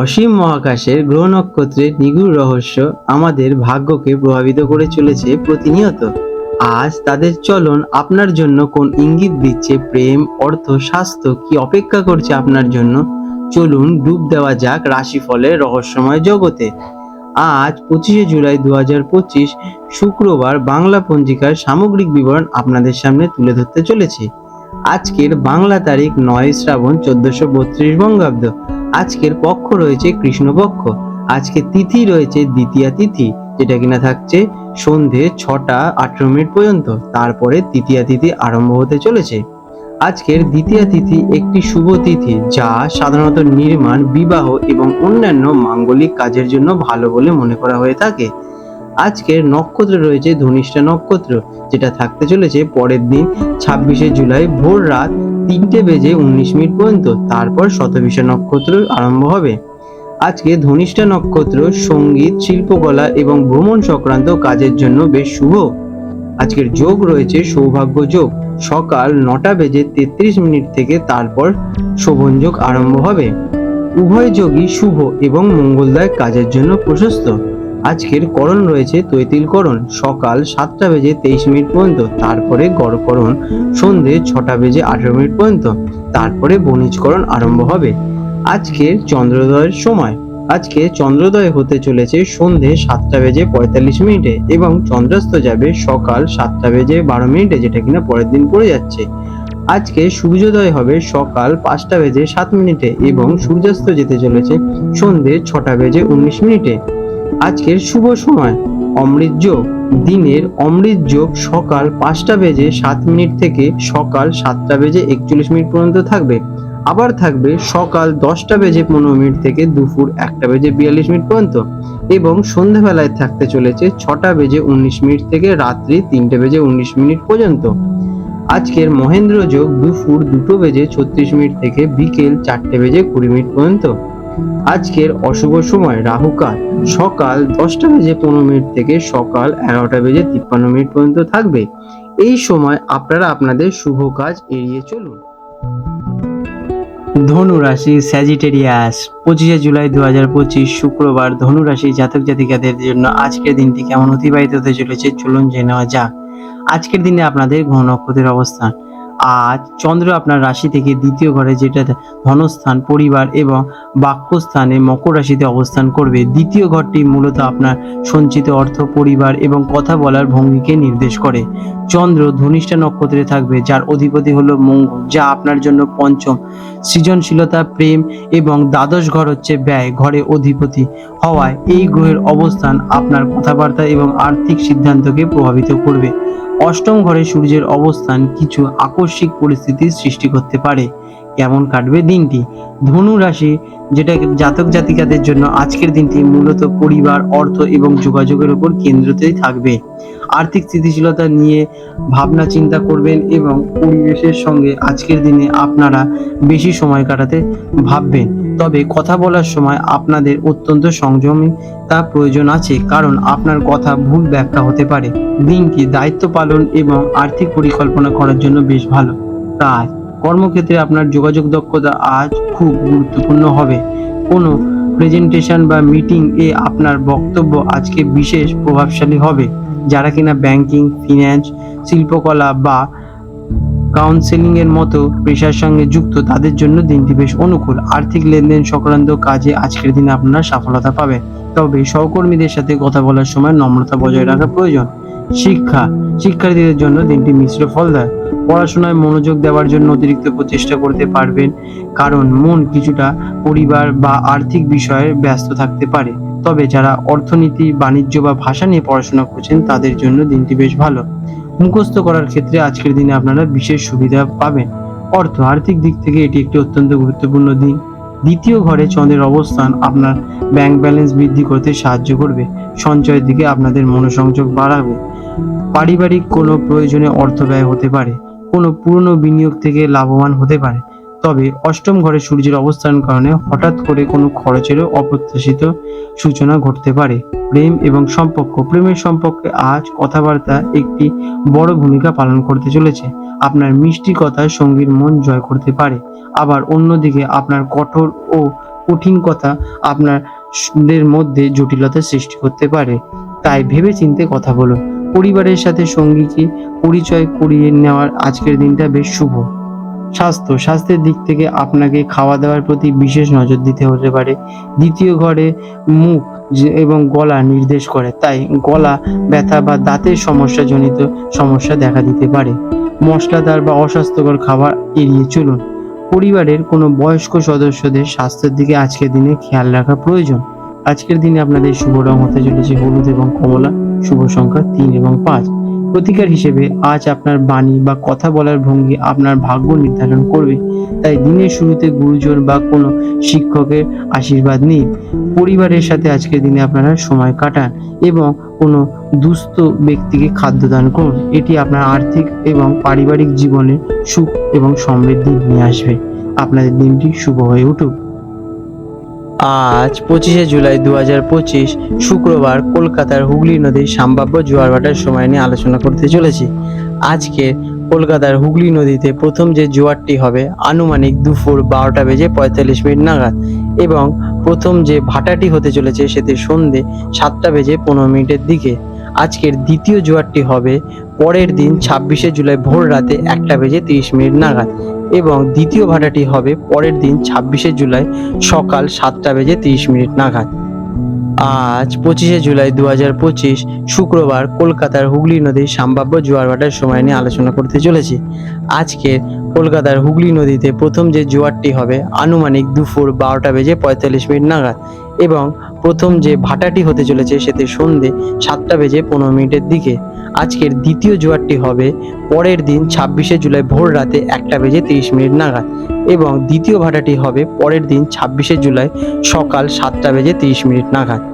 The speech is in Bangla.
অসীম মহাকাশের গ্রহ নক্ষত্রের নিগুড় রহস্য আমাদের ভাগ্যকে প্রভাবিত করে চলেছে প্রতিনিয়ত। আজ তাদের চলন আপনার জন্য কোন ইঙ্গিত দিচ্ছে প্রেম, অর্থ, স্বাস্থ্য কি অপেক্ষা করছে আপনার জন্য? চলুন ডুব দেওয়া যাক রাশিফলের রহস্যময় জগতে। আজ পঁচিশে জুলাই দু হাজার পঁচিশ, শুক্রবার বাংলা পঞ্জিকার সামগ্রিক বিবরণ আপনাদের সামনে তুলে ধরতে চলেছি। আজকের বাংলা তারিখ নয় শ্রাবণ চোদ্দশো বত্রিশ বঙ্গাব্দ। আজকের পক্ষ রয়েছে কৃষ্ণপক্ষ। আজকে তিথি রয়েছে দ্বিতীয়া তিথি, যেটা কিনা থাকছে সন্ধে ছটা আঠেরো মিনিট পর্যন্ত। তারপরে তৃতীয়া তিথি আরম্ভ হতে চলেছে। আজকের দ্বিতীয়া তিথি একটি শুভ তিথি, যা সাধারণত নির্মাণ, বিবাহ এবং অন্যান্য মাঙ্গলিক কাজের জন্য ভালো বলে মনে করা হয়ে থাকে। আজকের নক্ষত্র রয়েছে ধনিষ্ঠা নক্ষত্র, যেটা থাকতে চলেছে পরের দিন, ছাব্বিশে জুলাই ভোর রাত তিনটে বেজে উনিশ মিনিট পর্যন্ত, তারপর শতবিশা নক্ষত্র আরম্ভ হবে। আজকে ধনিষ্ঠা নক্ষত্র, সংগীত, শিল্পকলা এবং ভ্রমণ সংক্রান্ত কাজের জন্য বেশ শুভ। আজকের যোগ রয়েছে সৌভাগ্য যোগ। সকাল নটা বেজে তেত্রিশ মিনিট থেকে তারপর শোভন যোগ আরম্ভ হবে। উভয় যোগই শুভ এবং মঙ্গলদায়ক কাজের জন্য প্রশস্ত। আজকের করণ রয়েছে তৈতিলকরণ সকাল সাতটা বেজে তেইশ মিনিট পর্যন্ত, তারপরে গড়করণ সন্ধে ছটা বেজে আঠেরো মিনিট পর্যন্ত, তারপরে বণিজকরণ আরম্ভ হবে। আজকের চন্দ্রোদয়ের সময়। আজকে চন্দ্রোদয় হতে চলেছে সন্ধে সাতটা বেজে পঁয়তাল্লিশ মিনিটে এবং চন্দ্রাস্ত যাবে সকাল সাতটা বেজে বারো মিনিটে, যেটা কিনা পরের দিন পড়ে যাচ্ছে। আজকে সূর্যোদয় হবে সকাল পাঁচটা বেজে সাত মিনিটে এবং সূর্যাস্ত যেতে চলেছে সন্ধে ছটা বেজে উনিশ মিনিটে। আজকের শুভ সময়। অমৃত যোগ। দিনের অমৃত যোগ সকাল পাঁচটা বেজে সাত মিনিট থেকে সকাল সাতটা বেজে একচল্লিশ মিনিট পর্যন্ত থাকবে। আবার থাকবে সকাল দশটা বেজে পনেরো মিনিট থেকে দুপুর একটা বেজে বিয়াল্লিশ মিনিট পর্যন্ত। এবং সন্ধ্যাবেলায় থাকতে চলেছে ছটা বেজে উনিশ মিনিট থেকে রাত্রি তিনটে বেজে উনিশ মিনিট পর্যন্ত। আজকের মহেন্দ্র যোগ দুপুর দুটো বেজে ছত্রিশ মিনিট থেকে বিকেল চারটে বেজে কুড়ি মিনিট পর্যন্ত। আজকের অশুভ সময় রাহুকাল সকাল দশটা বেজে পনেরো মিনিট থেকে সকাল এগারোটা বেজে তিপ্পান্ন মিনিট পর্যন্ত থাকবে। এই সময় আপনারা আপনাদের শুভ কাজ এড়িয়ে চলুন। ধনু রাশি স্যাজিটেরিয়াস পঁচিশে জুলাই দু হাজার পঁচিশ শুক্রবার ধনু রাশি জাতক জাতিকাদের জন্য আজকের দিনটি কেমন অতিবাহিত হতে চলেছে চলুন জেনে নেওয়া যাক। আজকের দিনে আপনাদের গ্রহ নক্ষত্রের অবস্থান। আজ চন্দ্র আপনার রাশি থেকে দ্বিতীয় ঘরে যেটা ধনস্থান, পরিবার এবং বাক্যস্থানে মকর রাশিতে অবস্থান করবে। দ্বিতীয় ঘরটি মূলত আপনার সঞ্চিত অর্থ, পরিবার এবং কথা বলার ভঙ্গিকে নির্দেশ করে। চন্দ্র ধনিষ্ঠা নক্ষত্রে থাকবে, যার অধিপতি হলো মঙ্গল, যা আপনার জন্য পঞ্চম। সৃজনশীলতা, প্রেম এবং দ্বাদশ ঘর হচ্ছে ব্যয়, ঘরে অধিপতি হওয়ায় এই গ্রহের অবস্থান আপনার কথাবার্তা এবং আর্থিক সিদ্ধান্তকে প্রভাবিত করবে। অষ্টম ঘরে সূর্যের অবস্থান কিছু আকস্মিক পরিস্থিতির সৃষ্টি করতে পারে। কেমন কাটবে দিনটি? ধনু রাশি, যেটা জাতক জাতিকাদের জন্য আজকের দিনটি মূলত পরিবার, অর্থ এবং যোগাযোগের উপর কেন্দ্রতেই থাকবে। আর্থিক স্থিতিশীলতা নিয়ে ভাবনা চিন্তা করবেন এবং পরিবেশের সঙ্গে আজকের দিনে আপনারা বেশি সময় কাটাতে ভাববেন। তবে কথা বলার সময় আপনাদের অত্যন্ত সংযমী তা প্রয়োজন আছে, কারণ আপনার কথা ভুল ব্যাখ্যা হতে পারে। দিনটি দায়িত্ব পালন এবং আর্থিক পরিকল্পনা করার জন্য বেশ ভালো। কাজ কর্মক্ষেত্রে আপনার যোগাযোগ দক্ষতা আজ খুব গুরুত্বপূর্ণ হবে। কোনো প্রেজেন্টেশন বা মিটিং এ আপনার বক্তব্য আজকে বিশেষ প্রভাবশালী হবে, যারা কিনা ব্যাংকিং ফিন্যান্স শিল্পকলা বা কাউন্সেলিং এর মতো পেশার সঙ্গে যুক্ত, তাদের জন্য দিনটি বেশ অনুকূল। আর্থিক লেনদেন সংক্রান্ত কাজে আজকের দিনে আপনারা সফলতা পাবেন। তবে সহকর্মীদের সাথে কথা বলার সময় নম্রতা বজায় রাখা প্রয়োজন। শিক্ষা, শিক্ষার্থীদের জন্য দিনটি মিশ্র ফল দেয় পড়াশোনায় মনোযোগ দেওয়ার জন্য অতিরিক্ত প্রচেষ্টা করতে পারবেন, কারণ মন কিছুটা পরিবার বা আর্থিক বিষয়ে ব্যস্ত থাকতে পারে। তবে যারা অর্থনীতি, বাণিজ্য বা ভাষা নিয়ে পড়াশোনা করছেন, তাদের জন্য দিনটি বেশ ভালো। মুখস্থ করার ক্ষেত্রে আজকের দিনে আপনারা বিশেষ সুবিধা পাবেন। অর্থ, আর্থিক দিক থেকে এটি একটি অত্যন্ত গুরুত্বপূর্ণ দিন। দ্বিতীয় ঘরে চন্দ্রের অবস্থান আপনার ব্যাংক ব্যালেন্স বৃদ্ধি করতে সাহায্য করবে, সঞ্চয়ের দিকে আপনাদের মনোসংযোগ বাড়াবে। পারিবারিক কোনো প্রয়োজনে অর্থ ব্যয় হতে পারে। কোনো পুরনো বিনিয়োগ থেকে লাভবান হতে পারে। তবে অষ্টম ঘরে সূর্যের অবস্থান কারণে হঠাৎ করে কোনো খরচেরও অপ্রত্যাশিত সূচনা ঘটতে পারে। প্রেম এবং সম্পর্ক। প্রেমের সম্পর্কে আজ কথাবার্তা একটি বড় ভূমিকা পালন করতে চলেছে। আপনার মিষ্টি কথা সঙ্গীর মন জয় করতে পারে। আবার অন্যদিকে আপনার কঠোর ও কঠিন কথা আপনাদের মধ্যে জটিলতা সৃষ্টি করতে পারে। তাই ভেবে চিন্তে কথা বলুন। পরিবারের সাথে সঙ্গীকে পরিচয় করিয়ে নেওয়ার আজকের দিনটা বেশ শুভ। স্বাস্থ্য, স্বাস্থ্যের দিক থেকে আপনাকে খাওয়া দাওয়ার প্রতি বিশেষ নজর দিতে হতে পারে। দ্বিতীয় ঘরে মুখ এবং গলা নির্দেশ করে, তাই গলা ব্যথা বা দাঁতের সমস্যাজনিত সমস্যা দেখা দিতে পারে। মশলাদার বা অস্বাস্থ্যকর খাবার এড়িয়ে চলুন। পরিবারের কোনো বয়স্ক সদস্যদের স্বাস্থ্যের দিকে আজকের দিনে খেয়াল রাখা প্রয়োজন। আজকের দিনে আপনাদের শুভ রং হতে চলেছে হলুদ এবং কমলা, শুভ সংখ্যা তিন এবং পাঁচ। প্রতিকার হিসেবে আজ আপনার বাণী বা কথা বলার ভঙ্গি আপনার ভাগ্য নির্ধারণ করবে। তাই দিনের শুরুতে গুরুজন বা কোনো শিক্ষকের আশীর্বাদ নিন। পরিবারের সাথে আজকের দিনে আপনারা সময় কাটান এবং কোনো দুস্থ ব্যক্তিকে খাদ্য দান করুন। এটি আপনার আর্থিক এবং পারিবারিক জীবনে সুখ এবং সমৃদ্ধি নিয়ে আসবে। আপনাদের দিনটি শুভ হয়ে উঠুক। আজ পঁচিশে জুলাই দু হাজার পঁচিশ শুক্রবার কলকাতার হুগলি নদীর সম্ভাব্য জোয়ার ভাটার সময় নিয়ে আলোচনা করতে চলেছি। আজকে কলকাতার হুগলি নদীতে প্রথম যে জোয়ারটি হবে আনুমানিক দুপুর বারোটা বেজে পঁয়তাল্লিশ মিনিট নাগাদ এবং প্রথম যে ভাটাটি হতে চলেছে সেটি সন্ধে সাতটা বেজে পনেরো মিনিটের দিকে। আজকের দ্বিতীয় জোয়ারটি হবে পরের দিন ছাব্বিশে জুলাই ভোর রাতে একটা বেজে তিরিশ মিনিট নাগাদ এবং দ্বিতীয় ভাটাটি হবে পরের দিন ছাব্বিশে জুলাই সকাল সাতটা বেজে তিরিশ মিনিট নাগাদ। আজ পঁচিশে জুলাই দু হাজার পঁচিশ শুক্রবার কলকাতার হুগলি নদীর সম্ভাব্য জোয়ার ভাটার সময় নিয়ে আলোচনা করতে চলেছি। আজকে কলকাতার হুগলি নদীতে প্রথম যে জোয়ারটি হবে আনুমানিক দুপুর বারোটা বেজে পঁয়তাল্লিশ মিনিট নাগাদ। এবং প্রথম যে ভাটাটি হতে চলেছে সেতে সন্ধে সাতটা বেজে পনেরো মিনিটের দিকে। আজকের দ্বিতীয় জোয়ারটি হবে পরের দিন ছাব্বিশে জুলাই ভোর রাতে একটা বেজে তিরিশ মিনিট নাগাদ এবং দ্বিতীয় ভাটাটি হবে পরের দিন ছাব্বিশে জুলাই সকাল সাতটা বেজে তিরিশ মিনিট নাগাদ।